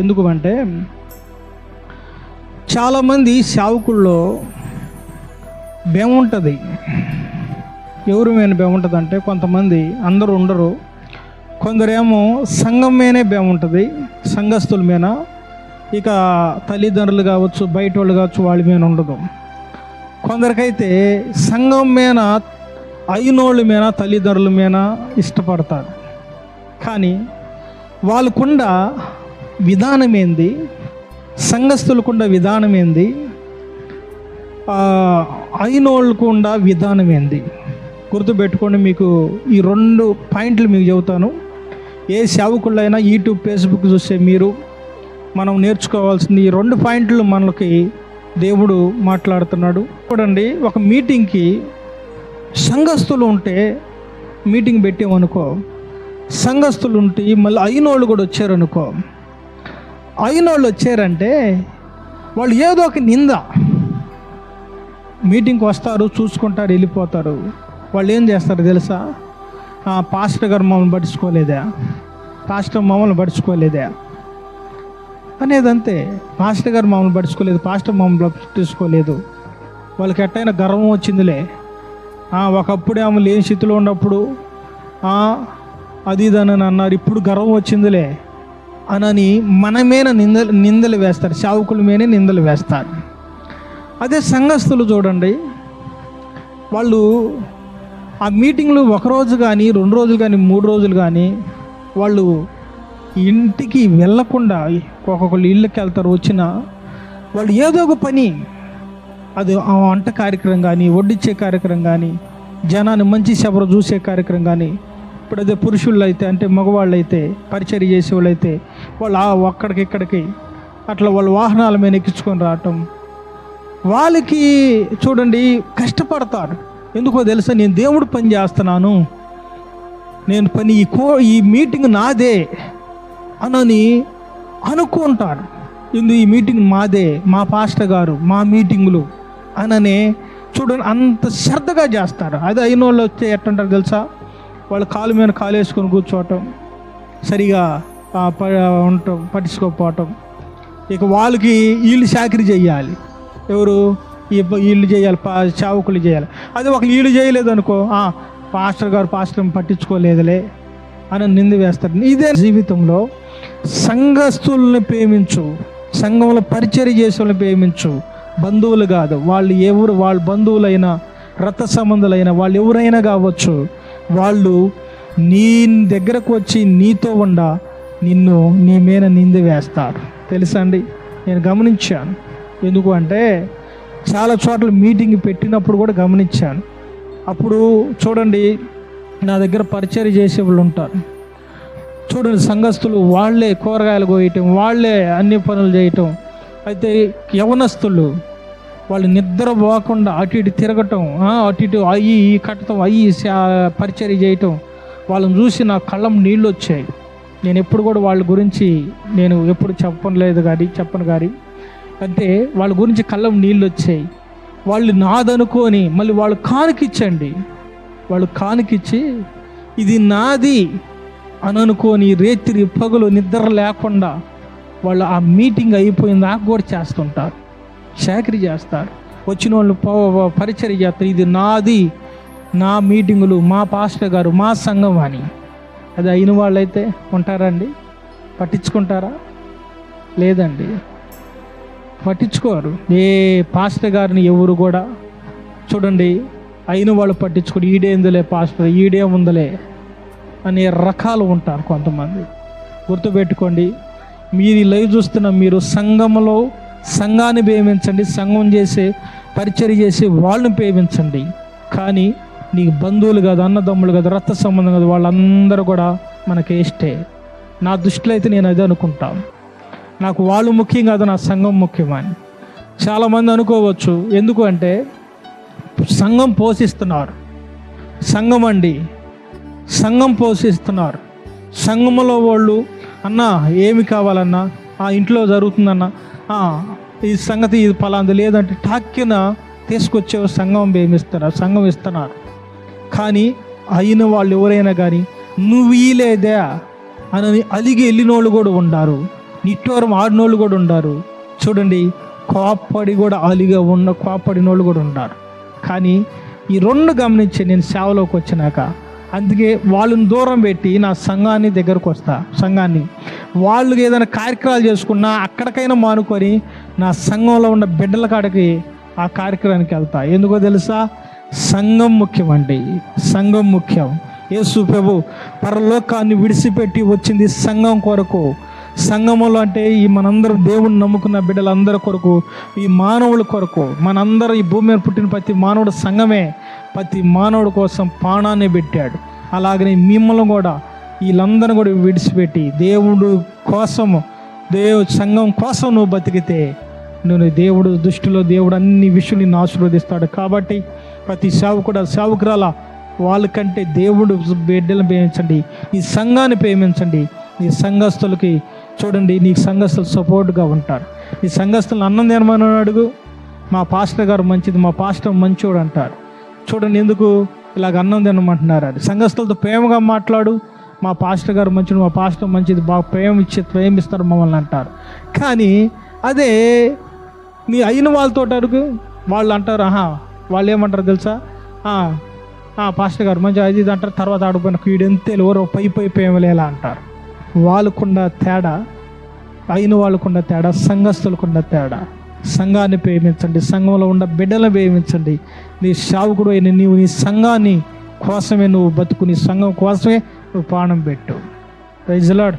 ఎందుకు అంటే చాలామంది సేవకుల్లో బేముంటుంది ఎవరి మీద బేముంటుంది అంటే కొంతమంది అందరూ ఉండరు. కొందరేమో సంఘం మీదనే బేముంటుంది సంఘస్థుల మీద. ఇక తల్లిదండ్రులు కావచ్చు బయట వాళ్ళు కావచ్చు వాళ్ళ మీద ఉండదు. కొందరికైతే సంఘం మీద అయినోళ్ళ మీద తల్లిదండ్రుల మీద ఇష్టపడతారు. కానీ వాళ్ళకుండా విధానం ఏంది సంఘస్థులకుండా విధానం ఏంది ఆ, అయినోళ్ళకుండా విధానం ఏంది గుర్తుపెట్టుకోండి మీకు ఈ రెండు పాయింట్లు మీకు చెబుతాను. ఏ సేవకుళ్ళైనా యూట్యూబ్ ఫేస్బుక్ చూస్తే మీరు మనం నేర్చుకోవాల్సింది ఈ రెండు పాయింట్లు మనకి దేవుడు మాట్లాడుతున్నాడు. చూడండి ఒక మీటింగ్కి సంఘస్థులు ఉంటే మీటింగ్ పెట్టామనుకో సంఘస్థులు ఉంటే మళ్ళీ అయినోళ్ళు కూడా వచ్చారనుకో అయినోళ్ళు వచ్చారంటే వాళ్ళు ఏదో ఒక నింద. మీటింగ్కి వస్తారు చూసుకుంటారు వెళ్ళిపోతారు. వాళ్ళు ఏం చేస్తారు తెలుసా? పాస్టర్ గారు మమ్మల్ని పట్టించుకోలేదా? పాస్టర్ మమ్మల్ని పట్టించుకోలేదా? అనేది అంతే పాస్టర్ గారు మమ్మల్ని పట్టించుకోలేదు పాస్టర్ మమ్మల్ని పట్టించుకోలేదు. వాళ్ళకి ఎట్టయినా గర్వం వచ్చిందిలే. ఒకప్పుడు ఆమె లేని స్థితిలో ఉన్నప్పుడు అది ఇది అని అన్నారు. ఇప్పుడు గర్వం వచ్చిందిలే. అనని మన మీద నిందలు నిందలు వేస్తారు సేవకుల మీదే నిందలు వేస్తారు. అదే సంఘస్థులు చూడండి వాళ్ళు ఆ మీటింగ్లు ఒక రోజు కానీ రెండు రోజులు కానీ మూడు రోజులు కానీ వాళ్ళు ఇంటికి వెళ్ళకుండా ఒక్కొక్కళ్ళు ఇళ్ళకి వెళ్తారు వచ్చిన వాళ్ళు ఏదో ఒక పని అది ఆ వంట కార్యక్రమం కానీ వడ్డిచ్చే కార్యక్రమం కానీ జనాన్ని మంచి శబరం చూసే కార్యక్రమం కానీ ఇప్పుడు అదే పురుషుళ్ళు అయితే అంటే మగవాళ్ళు అయితే పరిచయం చేసే వాళ్ళు అయితే వాళ్ళు ఆ అక్కడికి ఇక్కడికి అట్లా వాళ్ళ వాహనాల మీద ఎక్కించుకొని రావటం. వాళ్ళకి చూడండి కష్టపడతారు. ఎందుకో తెలుసా? నేను దేవుడు పని చేస్తున్నాను. నేను పని ఈ కో ఈ మీటింగ్ నాదే అనని అనుకుంటారు. ఇందు ఈ మీటింగ్ మాదే మా పాస్టర్ గారు మా మీటింగులు అననే చూడండి అంత శ్రద్ధగా చేస్తారు. అదే అయిన వాళ్ళు వచ్చే ఎట్టుంటారు తెలుసా? వాళ్ళు కాలు మీద కాలు వేసుకొని కూర్చోవటం సరిగా ప- ఉండటం పట్టించుకోకపోవటం. ఇక వాళ్ళకి వీళ్ళు చాకరీ చేయాలి. ఎవరు? ఈ వీళ్ళు చేయాలి పా చావుకులు చేయాలి. అదే ఒక వీళ్ళు చేయలేదు అనుకో పాస్టర్ గారు పాస్టర్ పట్టించుకోలేదులే అని నింది వేస్తారు. ఇదే జీవితంలో సంఘస్థుల్ని ప్రేమించు సంఘంలో పరిచర్య చేసే వాళ్ళని ప్రేమించు బంధువులు కాదు. వాళ్ళు ఎవరు? వాళ్ళ బంధువులైనా రథ సంబంధులైన వాళ్ళు ఎవరైనా కావచ్చు. వాళ్ళు నీ దగ్గరకు వచ్చి నీతో ఉండ నిన్ను నీ మీద నింది వేస్తారు. తెలుసా అండి నేను గమనించాను. ఎందుకు అంటే చాలా చోట్ల మీటింగ్ పెట్టినప్పుడు కూడా గమనించాను. అప్పుడు చూడండి నా దగ్గర పరిచయం చేసే వాళ్ళు ఉంటారు. చూడండి సంఘస్థులు వాళ్ళే కూరగాయలు కోయటం వాళ్ళే అన్ని పనులు చేయటం. అయితే యవనస్తులు వాళ్ళు నిద్ర పోకుండా అటు ఇటు తిరగటం అటు ఇటు అయ్యి ఈ కట్టడం అయ్యి పరిచర్య చేయటం వాళ్ళని చూసి నా కళ్ళం నీళ్ళు వచ్చాయి. నేను ఎప్పుడు కూడా వాళ్ళ గురించి నేను ఎప్పుడు చెప్పలేదు కానీ చెప్పను కానీ అంటే వాళ్ళ గురించి కళ్ళం నీళ్ళు వచ్చాయి. వాళ్ళు నాదనుకొని మళ్ళీ వాళ్ళు కానుకిచ్చండి వాళ్ళు కానుకిచ్చి ఇది నాది అని అనుకొని రేత్రి పగులు నిద్ర లేకుండా వాళ్ళు ఆ మీటింగ్ అయిపోయిన దాకా కూడా చేస్తుంటారు. చాకరీ చేస్తారు. వచ్చిన వాళ్ళు పరిచయం చేస్తారు. ఇది నాది నా మీటింగులు మా పాస్టర్ గారు మా సంఘం అని. అది అయిన వాళ్ళైతే ఉంటారండి. పట్టించుకుంటారా? లేదండి. పట్టించుకోరు. ఏ పాస్టర్ గారిని ఎవరు కూడా చూడండి. అయిన వాళ్ళు పట్టించుకోరు. ఈడేందులే పాస్టర్ ఈడే ఉందిలే అనే రకాలు ఉంటారు కొంతమంది. గుర్తుపెట్టుకోండి. మీరు లైవ్ చూస్తున్న మీరు సంఘంలో సంఘాన్ని ప్రేమించండి సంఘం చేసే పరిచర్య చేసే వాళ్ళని ప్రేమించండి. కానీ నీకు బంధువులు కాదు అన్నదమ్ములు కాదు రక్త సంబంధం కాదు వాళ్ళందరూ కూడా మనకి ఇష్టే. నా దృష్టిలో అయితే నేను అదే అనుకుంటాను నాకు వాళ్ళు ముఖ్యం కాదు నా సంఘం ముఖ్యమని చాలామంది అనుకోవచ్చు ఎందుకు అంటే సంఘం పోషిస్తున్నారు. సంఘం అండి. సంఘం పోషిస్తున్నారు. సంఘంలో వాళ్ళు అన్న ఏమి కావాలన్నా ఆ ఇంట్లో జరుగుతుందన్నా ఈ సంగతి ఇది పలాంది లేదంటే టాక్కిన తీసుకొచ్చే సంఘం ఏమిస్తున్నారు సంఘం ఇస్తున్నారు. కానీ అయిన వాళ్ళు ఎవరైనా కానీ నువ్వు ఈలేదా అని అలిగి వెళ్ళిన వాళ్ళు కూడా ఉండారు. ఆడిన ఆడినోళ్ళు కూడా ఉండారు. చూడండి కోప్పడి కూడా అలిగా ఉన్న కోప్పడినోళ్ళు కూడా ఉన్నారు కానీ ఈ రెండు గమనించి నేను సేవలోకి వచ్చినాక అందుకే వాళ్ళని దూరం పెట్టి నా సంఘాన్ని దగ్గరకు వస్తా సంఘాన్ని. వాళ్ళు ఏదైనా కార్యక్రమాలు చేసుకున్నా అక్కడికైనా మానుకొని నా సంఘంలో ఉన్న బిడ్డల కాడికి ఆ కార్యక్రమానికి వెళ్తా. ఎందుకో తెలుసా? సంఘం ముఖ్యం అండి సంఘం ముఖ్యం. యేసు ప్రభు పరలోకాన్ని విడిచిపెట్టి వచ్చింది సంఘం కొరకు. సంఘములు అంటే ఈ మనందరం దేవుని నమ్ముకున్న బిడ్డలందరి కొరకు ఈ మానవుల కొరకు. మనందరం ఈ భూమి మీద పుట్టిన ప్రతి మానవుడు సంఘమే. ప్రతి మానవుడి కోసం ప్రాణాన్ని పెట్టాడు. అలాగనే మిమ్మల్ని కూడా వీళ్ళందరిని కూడా విడిచిపెట్టి దేవుడు కోసము దేవు సంఘం కోసం నువ్వు బతికితే నువ్వు దేవుడు దృష్టిలో దేవుడు అన్ని విషయాలు నిన్ను ఆశీర్వదిస్తాడు. కాబట్టి ప్రతి సేవకుడు సేవకురాల వాళ్ళకంటే దేవుడు బిడ్డలను ప్రేమించండి. ఈ సంఘాన్ని ప్రేమించండి. నీ సంఘస్థులకి చూడండి నీకు సంఘస్థులు సపోర్ట్గా ఉంటారు. నీ సంఘస్థులను అన్నం తినమని అడుగు. మా పాస్టర్ గారు మంచిది మా పాస్టర్ మంచోడు అంటారు. చూడండి ఎందుకు ఇలాగ అన్నం తినమంటున్నారు అది. సంఘస్థులతో ప్రేమగా మాట్లాడు. మా పాస్టర్ గారు మంచిది మా పాస్టర్ మంచిది బాగా ప్రేమ ఇచ్చి ప్రేమిస్తారు మమ్మల్ని అంటారు. కానీ అదే నీ అయిన వాళ్ళతో అడుగు. వాళ్ళు అంటారు ఆహా వాళ్ళు ఏమంటారు తెలుసా? "ఆ, పాస్టర్ గారు మంచిగా అది ఇది అంటారు. తర్వాత ఆడిపోయిన ఈడెంతే ఎవరో పై పై ప్రేమలేలా అంటారు. వాళ్ళకున్న తేడా అయిన వాళ్ళకున్న తేడా సంఘస్థులకున్న తేడా. సంఘాన్ని ప్రేమించండి సంఘంలో ఉన్న బిడ్డలను ప్రేమించండి. నీ శావకుడు అయిన నీవు నీ సంఘాన్ని కోసమే నువ్వు బతుకు నీ సంఘం కోసమే నువ్వు ప్రాణం పెట్టు. రైజలాడ్